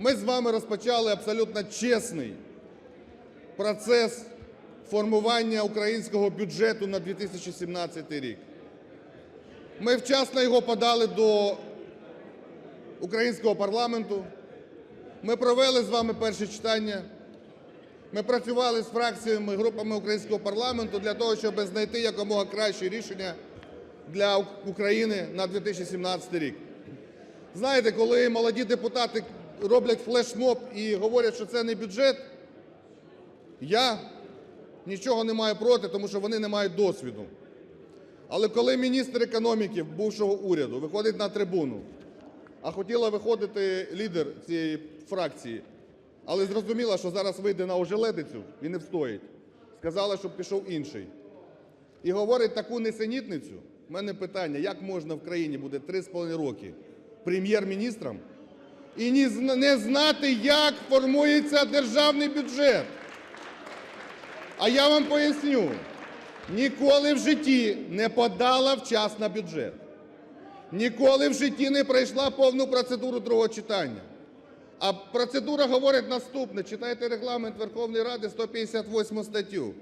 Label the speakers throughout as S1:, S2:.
S1: Ми з вами розпочали абсолютно чесний процес формування українського бюджету на 2017 рік. Ми вчасно його подали до українського парламенту. Ми провели з вами перше читання. Ми працювали з фракціями, групами українського парламенту для того, щоб знайти якомога кращі рішення для України на 2017 рік. Знаєте, коли молоді депутати роблять флешмоб і говорять, що це не бюджет, я нічого не маю проти, тому що вони не мають досвіду. Але коли міністр економіки бувшого уряду виходить на трибуну, а хотіла виходити лідер цієї фракції, але зрозуміла, що зараз вийде на ожеледицю і не встоїть, сказала, щоб пішов інший. І говорить таку несенітницю, в мене питання, як можна в країні буде 3,5 роки прем'єр-міністром і не знати, як формується державний бюджет. А я вам поясню, ніколи в житті не подала вчасно бюджет. Ніколи в житті не пройшла повну процедуру другого читання. А процедура говорить наступне. Читайте регламент Верховної Ради 158 статтю.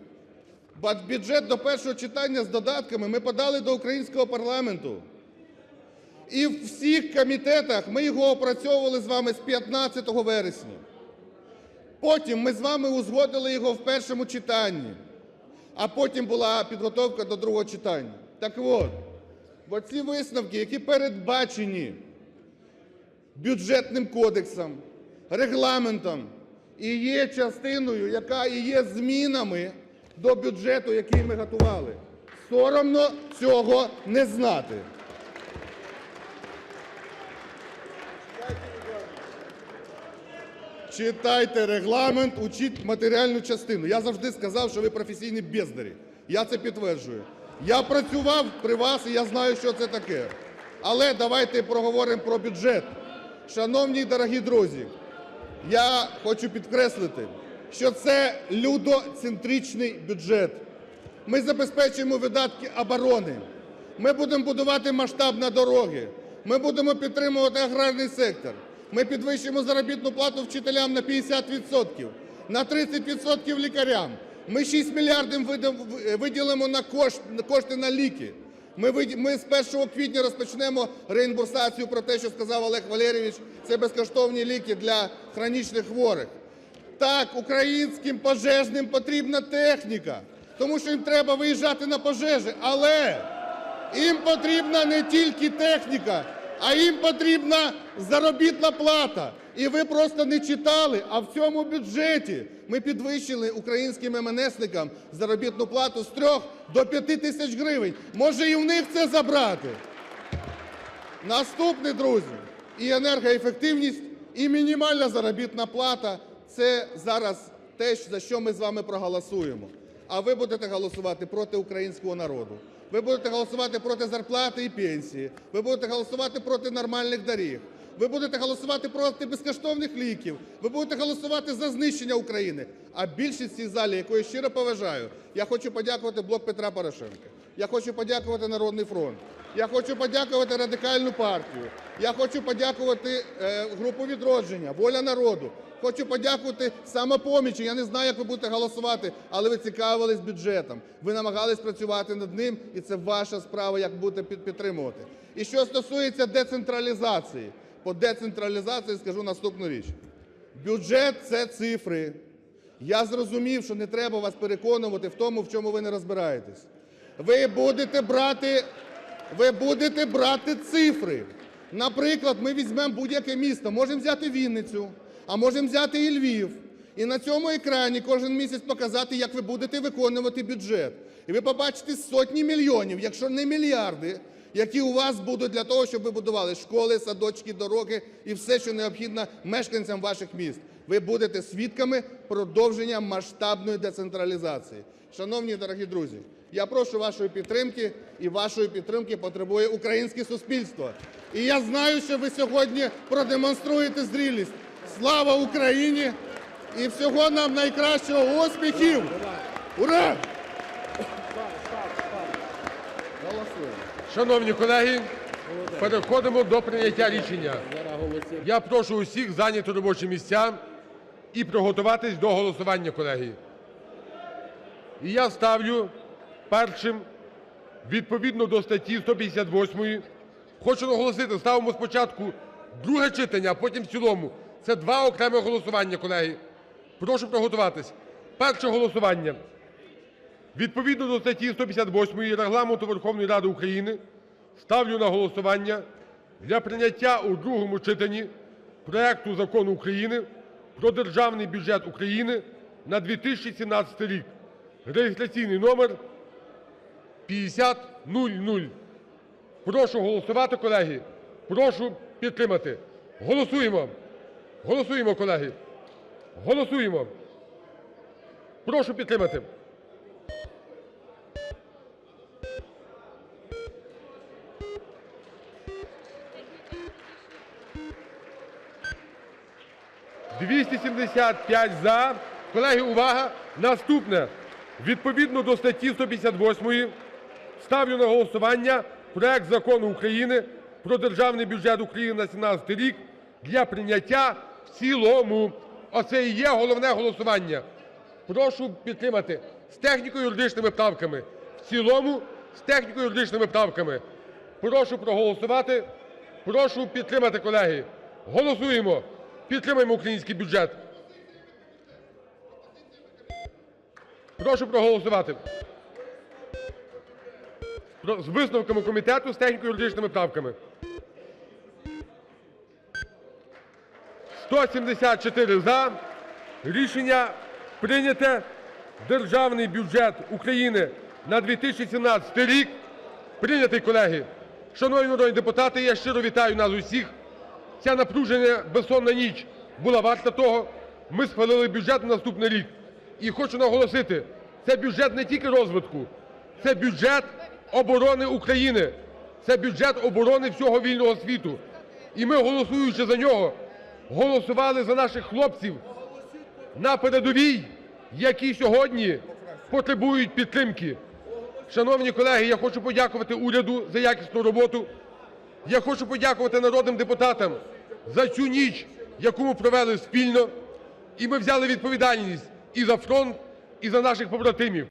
S1: Бюджет до першого читання з додатками ми подали до українського парламенту. І в всіх комітетах ми його опрацьовували з вами з 15 вересня. Потім ми з вами узгодили його в першому читанні, а потім була підготовка до другого читання. Так от, оці висновки, які передбачені бюджетним кодексом, регламентом і є частиною, яка і є змінами до бюджету, який ми готували. Соромно цього не знати. Читайте регламент, учіть матеріальну частину. Я завжди сказав, що ви професійні бездарі. Я це підтверджую. Я працював при вас і я знаю, що це таке. Але давайте проговоримо про бюджет. Шановні дорогі друзі, я хочу підкреслити, що це людоцентричний бюджет. Ми забезпечуємо видатки оборони. Ми будемо будувати масштабні дороги. Ми будемо підтримувати аграрний сектор. Ми підвищимо заробітну плату вчителям на 50%, на 30% лікарям. Ми 6 мільярдів виділимо на кошт- кошти на ліки. Ми з 1 квітня розпочнемо реімбурсацію про те, що сказав Олег Валерійович, це безкоштовні ліки для хронічних хворих. Так, українським пожежним потрібна техніка, тому що їм треба виїжджати на пожежі. Але їм потрібна не тільки техніка, а їм потрібна заробітна плата. І ви просто не читали, а в цьому бюджеті ми підвищили українським МНСникам заробітну плату з 3 до 5 тисяч гривень. Може і в них це забрати. Наступне, друзі, і енергоефективність, і мінімальна заробітна плата – це зараз те, за що ми з вами проголосуємо. А ви будете голосувати проти українського народу. Ви будете голосувати проти зарплати і пенсії. Ви будете голосувати проти нормальних доріг. Ви будете голосувати проти безкоштовних ліків. Ви будете голосувати за знищення України. А більшість в цій залі, яку я щиро поважаю, я хочу подякувати Блок Петра Порошенка. Я хочу подякувати Народний фронт. Я хочу подякувати Радикальну партію. Я хочу подякувати е, групу відродження, воля народу. Хочу подякувати самопомічі. Я не знаю, як ви будете голосувати, але ви цікавились бюджетом. Ви намагались працювати над ним, і це ваша справа, як будете під- підтримувати. І що стосується децентралізації, по децентралізації скажу наступну річ. Бюджет це цифри. Я зрозумів, що не треба вас переконувати в тому, в чому ви не розбираєтесь. Ви будете брати, ви будете брати цифри. Наприклад, ми візьмемо будь-яке місто, можемо взяти Вінницю, а можемо взяти і Львів. І на цьому екрані кожен місяць показати, як ви будете виконувати бюджет. І ви побачите сотні мільйонів, якщо не мільярди, які у вас будуть для того, щоб ви будували школи, садочки, дороги і все, що необхідно мешканцям ваших міст. Ви будете свідками продовження масштабної децентралізації. Шановні дорогі друзі, я прошу вашої підтримки, і вашої підтримки потребує українське суспільство. І я знаю, що ви сьогодні продемонструєте зрілість. Слава Україні! І всього нам найкращого успіхів! Ура!
S2: Шановні колеги, Переходимо до прийняття рішення. Я прошу усіх зайняти робочі місця і приготуватись до голосування, колеги. І я ставлю першим відповідно до статті 158. Хочу наголосити, ставимо спочатку друге читання, а потім в цілому. Це два окремих голосування, колеги. Прошу приготуватись. Перше голосування. Відповідно до статті 158 Регламенту Верховної Ради України ставлю на голосування для прийняття у другому читанні проекту Закону України про Державний бюджет України на 2017 рік (реєстраційний номер 5000). Прошу голосувати, колеги. Прошу підтримати. Голосуємо. Голосуємо, колеги. Голосуємо. Прошу підтримати. «275 – за». Колеги, увага! Наступне. Відповідно до статті 158 ставлю на голосування проект Закону України про Державний бюджет України на 2017 рік для прийняття в цілому. Оце і є головне голосування. Прошу підтримати з техніко-юридичними правками. В цілому з техніко-юридичними правками. Прошу проголосувати. Прошу підтримати, колеги. Голосуємо. Підтримаємо український бюджет. Прошу проголосувати. З висновками комітету з техніко-юридичними правками. 174 – за. Рішення прийняте. Державний бюджет України на 2017 рік прийнятий, колеги. Шановні народні депутати, я щиро вітаю нас усіх. Ця напружена безсонна ніч була варта того. Ми схвалили бюджет на наступний рік. І хочу наголосити, це бюджет не тільки розвитку, це бюджет оборони України, це бюджет оборони всього вільного світу. І ми, голосуючи за нього, голосували за наших хлопців на передовій, які сьогодні потребують підтримки. Шановні колеги, я хочу подякувати уряду за якісну роботу. Я хочу подякувати народним депутатам за цю ніч, яку ми провели спільно. І ми взяли відповідальність і за фронт, і за наших побратимів.